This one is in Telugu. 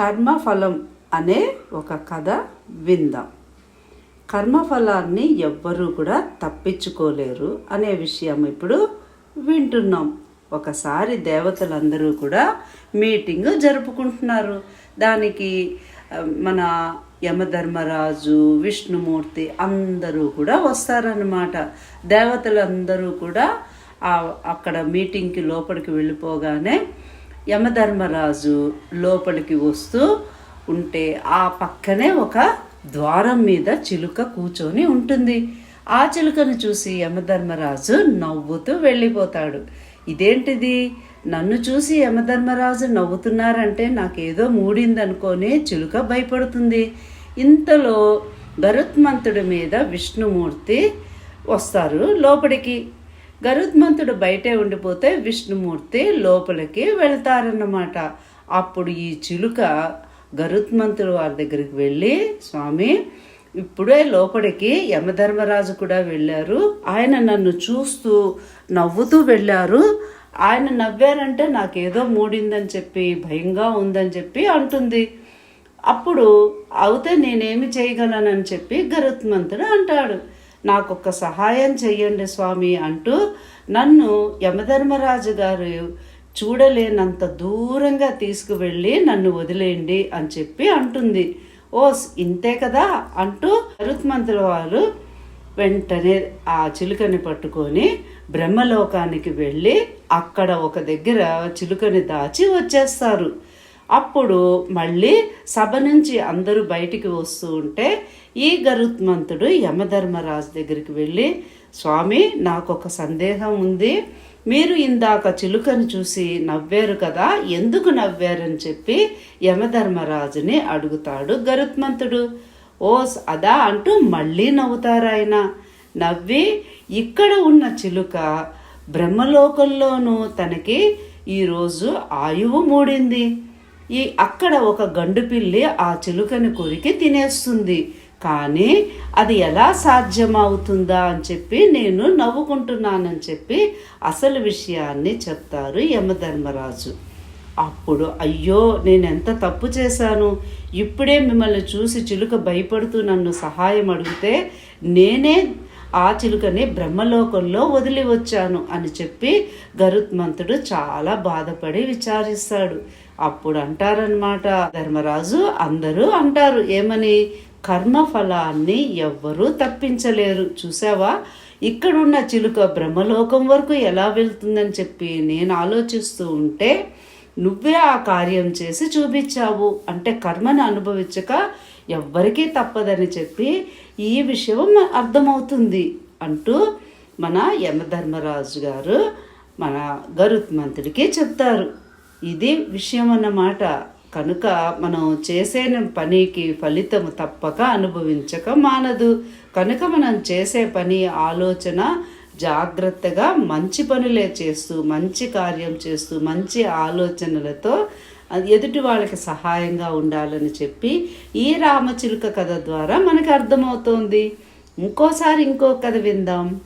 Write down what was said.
కర్మఫలం అనే ఒక కథ విందాం. కర్మఫలాన్ని ఎవ్వరూ కూడా తప్పించుకోలేరు అనే విషయం ఇప్పుడు వింటున్నాం. ఒకసారి దేవతలందరూ కూడా మీటింగ్ జరుపుకుంటున్నారు. దానికి మన యమధర్మరాజు విష్ణుమూర్తి అందరూ కూడా వస్తారన్నమాట. దేవతలందరూ కూడా అక్కడ మీటింగ్కి లోపలికి వెళ్ళిపోగానే యమధర్మరాజు లోపలికి వస్తూ ఉంటే ఆ పక్కనే ఒక ద్వారం మీద చిలుక కూర్చొని ఉంటుంది. ఆ చిలుకను చూసి యమధర్మరాజు నవ్వుతూ వెళ్ళిపోతాడు. ఇదేంటిది? నన్ను చూసి యమధర్మరాజు నవ్వుతున్నారంటే నాకేదో మూడిందనుకొని చిలుక భయపడుతుంది. ఇంతలో గరుత్మంతుడి మీద విష్ణుమూర్తి వస్తారు లోపలికి. గరుత్మంతుడు బయటే ఉండిపోతే విష్ణుమూర్తి లోపలికి వెళ్తారన్నమాట. అప్పుడు ఈ చిలుక గరుత్మంతుడు వారి దగ్గరికి వెళ్ళి స్వామి ఇప్పుడే లోపలికి యమధర్మరాజు కూడా వెళ్ళారు. ఆయన నన్ను చూస్తూ నవ్వుతూ వెళ్ళారు. ఆయన నవ్వారంటే నాకేదో మూడిందని చెప్పి భయంగా ఉందని చెప్పి అంటుంది. అప్పుడు అవుతే నేనేమి చేయగలనని చెప్పి గరుత్మంతుడు అంటాడు. నాకొక్క సహాయం చెయ్యండి స్వామి అంటూ నన్ను యమధర్మరాజు గారు చూడలేనంత దూరంగా తీసుకువెళ్ళి నన్ను వదిలేయండి అని చెప్పి అంటుంది. ఓ ఇంతే కదా అంటూ అరుత్మంతుల వారు వెంటనే ఆ చిలుకని పట్టుకొని బ్రహ్మలోకానికి వెళ్ళి అక్కడ ఒక దగ్గర చిలుకని దాచి వచ్చేస్తారు. అప్పుడు మళ్ళీ సభ నుంచి అందరూ బయటికి వస్తూ ఉంటే ఈ గరుత్మంతుడు యమధర్మరాజు దగ్గరికి వెళ్ళి స్వామి నాకు ఒక సందేహం ఉంది. మీరు ఇందాక చిలుకను చూసి నవ్వారు కదా ఎందుకు నవ్వారని చెప్పి యమధర్మరాజుని అడుగుతాడు గరుత్మంతుడు. ఓ అదా అంటూ మళ్ళీ నవ్వుతారాయన నవ్వి ఇక్కడ ఉన్న చిలుక బ్రహ్మలోకంలోనూ తనకి ఈరోజు ఆయువు మూడింది. ఈ అక్కడ ఒక గండు పిల్లి ఆ చిలుకని కొరికి తినేస్తుంది. కానీ అది ఎలా సాధ్యమవుతుందా అని చెప్పి నేను నవ్వుకుంటున్నానని చెప్పి అసలు విషయాన్ని చెప్తారు యమధర్మరాజు. అప్పుడు అయ్యో నేను ఎంత తప్పు చేశాను? ఇప్పుడే మిమ్మల్ని చూసి చిలుక భయపడుతూ నన్ను సహాయం అడిగితే నేనే ఆ చిలుకని బ్రహ్మలోకంలో వదిలి వచ్చాను అని చెప్పి గరుత్మంతుడు చాలా బాధపడి విచారిస్తాడు. అప్పుడు అంటారనమాట ధర్మరాజు అందరూ అంటారు ఏమని? కర్మఫలాన్ని ఎవ్వరూ తప్పించలేరు. చూసావా ఇక్కడున్న చిలుక బ్రహ్మలోకం వరకు ఎలా వెళ్తుందని చెప్పి నేను ఆలోచిస్తూ ఉంటే నువ్వే ఆ కార్యం చేసి చూపించావు. అంటే కర్మను అనుభవించక ఎవ్వరికీ తప్పదని చెప్పి ఈ విషయం అర్థమవుతుంది అంటూ మన యమధర్మరాజు గారు మన గరుత్మంతుడికి చెప్తారు. ఇది విషయం అన్నమాట. కనుక మనం చేసే పనికి ఫలితం తప్పక అనుభవించక మానదు. కనుక మనం చేసే పని ఆలోచన జాగ్రత్తగా మంచి పనులే చేస్తూ మంచి కార్యం చేస్తూ మంచి ఆలోచనలతో ఎదుటి వాళ్ళకి సహాయంగా ఉండాలని చెప్పి ఈ రామచిలుక కథ ద్వారా మనకు అర్థమవుతోంది. ఇంకోసారి ఇంకో కథ విందాం.